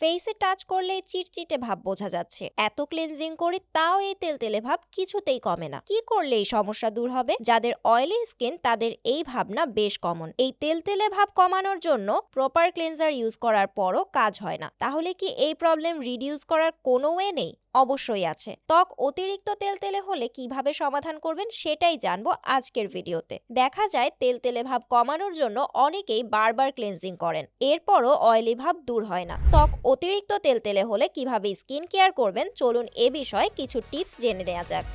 ফেসে টাচ করলে চিটচিটে ভাব বোঝা যাচ্ছে। এত ক্লিনজিং করে তাও এই তেল তেলে ভাব কিছুতেই কমে না। কি করলে এই সমস্যা দূর হবে? যাদের অয়েলি স্কিন তাদের এই ভাবনা বেশ কমন এই তেল তেলে ভাব কমানোর জন্য প্রপার ক্লিনজার ইউজ করার পরও কাজ হয় না। তাহলে কি এই প্রবলেম রিডিউস করার কোনো ওয়ে নেই? অবশ্যই আছে। ত্বক অতিরিক্ত তেলতেলে হলে কীভাবে সমাধান করবেন সেটাই জানব আজকের ভিডিওতে। দেখা যায় তেলতেলে ভাব কমানোর জন্য অনেকেই বারবার ক্লিনজিং করেন। এরপরও অয়েলি ভাব দূর হয় না। ত্বক অতিরিক্ত তেলতেলে হলে কীভাবে স্কিন কেয়ার করবেন চলুন এ বিষয়ে কিছু টিপস জেনে নেওয়া যাক।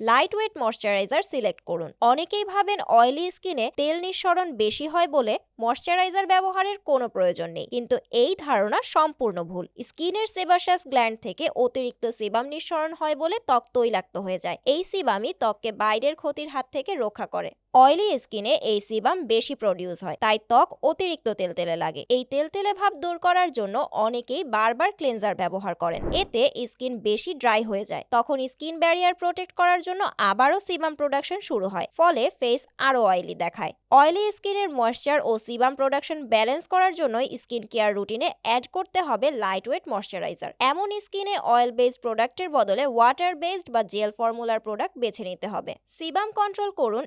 লাইট ওয়েট ময়শ্চারাইজার সিলেক্ট করুন। অনেকেই ভাবেন অয়েলি স্কিনে তেল নিঃসরণ বেশি হয় বলে ময়শ্চারাইজার ব্যবহারের কোনো প্রয়োজন নেই। কিন্তু এই ধারণা সম্পূর্ণ ভুল। স্কিনের সেবাসাস গ্ল্যান্ড থেকে অতিরিক্ত সিবাম নিঃসরণ হয় বলে ত্বক তৈলাক্ত হয়ে যায়। এই সিবামই ত্বককে বাইরের ক্ষতির হাত থেকে রক্ষা করে। অয়েলি স্কিনে এই সিবাম বেশি প্রডিউস হয়, তাই ত্বক অতিরিক্ত তেলতেলে লাগে। এই তেলতেলে ভাব দূর করার জন্য অনেকেই বারবার ক্লেনজার ব্যবহার করেন। এতে স্কিন বেশি ড্রাই হয়ে যায়। তখন স্কিন ব্যারিয়ার প্রোটেক্ট করার জন্য আবারও সিবাম প্রোডাকশন শুরু হয়, ফলে ফেস আরও অয়েলি দেখায়। অয়েলি স্কিনের ময়েশ্চার ও সিবাম প্রোডাকশন ব্যালেন্স করার জন্য স্কিন কেয়ার রুটিনে অ্যাড করতে হবে লাইট ওয়েট ময়শ্চারাইজার এমন স্কিনে অয়েল বেসড প্রোডাক্টের বদলে ওয়াটার বেসড বা জেল ফর্মুলার প্রোডাক্ট বেছে নিতে হবে। সিবাম কন্ট্রোল করুন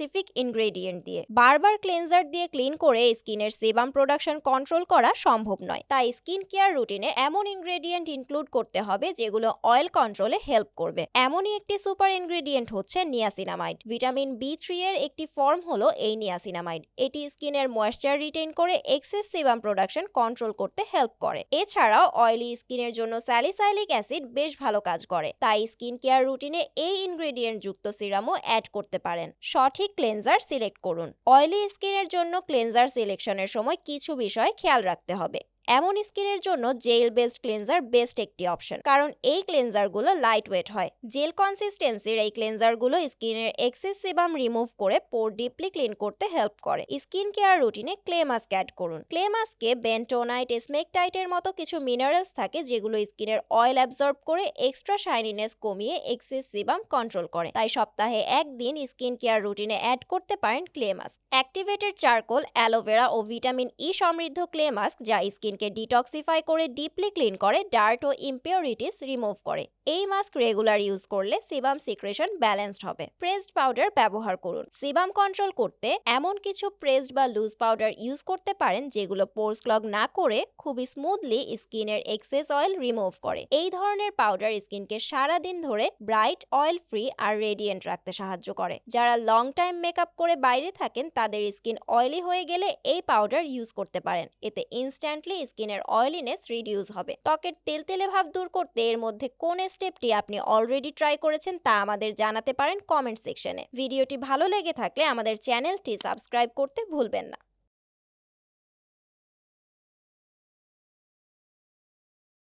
স্পেসিফিক ইনগ্রেডিয়েন্ট দিয়ে। বারবার ক্লিনজার দিয়ে ক্লিন করে স্কিনের সেবাম প্রোডাকশন কন্ট্রোল করা সম্ভব নয়। তাই স্কিন কেয়ার রুটিনে এমন ইনগ্রেডিয়েন্ট ইনক্লুড করতে হবে যেগুলো অয়েল কন্ট্রোলে হেল্প করবে। এমনই একটি সুপার ইনগ্রেডিয়েন্ট হচ্ছে নিয়াসিনামাইড ভিটামিন বি থ্রি এর একটি ফর্ম হলো এই নিয়াসিনামাইড এটি স্কিনের ময়েশ্চার রিটেইন করে এক্সেস সেবাম প্রোডাকশন কন্ট্রোল করতে হেল্প করে। এছাড়াও অয়েলি স্কিনের জন্য স্যালিসাইলিক অ্যাসিড বেশ ভালো কাজ করে। তাই স্কিন কেয়ার রুটিনে এই ইনগ্রেডিয়েন্ট যুক্ত সিরামও অ্যাড করতে পারেন। সঠিক ক্লেনজার সিলেক্ট করুন। অয়েলি স্কিনের জন্য ক্লেনজার সিলেকশনের সময় কিছু বিষয় খেয়াল রাখতে হবে। এমন স্কিনের জন্য জেল বেসড ক্লেনজার বেস্ট একটি অপশন। কারণ এই ক্লেনজারগুলো লাইট ওয়েট হয়। জেল কনসিস্টেন্সির এই ক্লেনজারগুলো স্কিনের এক্সেস সেবাম রিমুভ করে পোর ডিপলি ক্লিন করতে হেল্প করে। স্কিন কেয়ার রুটিনে ক্লে মাস্ক অ্যাড করুন। ক্লে মাস্কে বেন্টোনাইট স্মেকটাইটের মতো কিছু মিনারেলস থাকে যেগুলো স্কিনের অয়েল অ্যাবজর্ব করে এক্সট্রা শাইনিনেস কমিয়ে এক্সেস সেবাম কন্ট্রোল করে। তাই সপ্তাহে একদিন স্কিন কেয়ার রুটিনে অ্যাড করতে পারেন clay mask activated charcoal aloe vera ও ভিটামিন ই সমৃদ্ধ ক্লে মাস্ক যা স্কিনকে ডিটক্সিফাই করে ডিপলি ক্লিন করে ডার্ট ও ইম্পিউরিটিস রিমুভ করে। এই মাস্ক রেগুলার ইউজ করলে সিবাম সিক্রেশন ব্যালেন্সড হবে। প্রেসড পাউডার ব্যবহার করুন। সিবাম কন্ট্রোল করতে এমন কিছু প্রেসড বা লুজ পাউডার ইউজ করতে পারেন যেগুলো পোর্স ক্লগ না করে খুবই স্মুথলি স্কিনের এক্সেস অয়েল রিমুভ করে। এই ধরনের পাউডার স্কিনকে সারা দিন ধরে ব্রাইট অয়েল ফ্রি আর রেডিয়েন্ট রাখতে সাহায্য করে। যারা লং টাইম মেকআপ করে বাইরে থাকেন তাদের স্কিন অয়েলি হয়ে গেলে এই পাউডার ইউজ করতে পারেন। এতে ইনস্ট্যান্টলি স্কিনের অয়েলিনেস রিডিউস হবে। ত্বকের তেলতেলে ভাব দূর করতে এর মধ্যে কোন স্টেপটি আপনি অলরেডি ট্রাই করেছেন তা আমাদের জানাতে পারেন কমেন্ট সেকশনে। ভিডিওটি ভালো লেগে থাকলে আমাদের চ্যানেলটি সাবস্ক্রাইব করতে ভুলবেন না।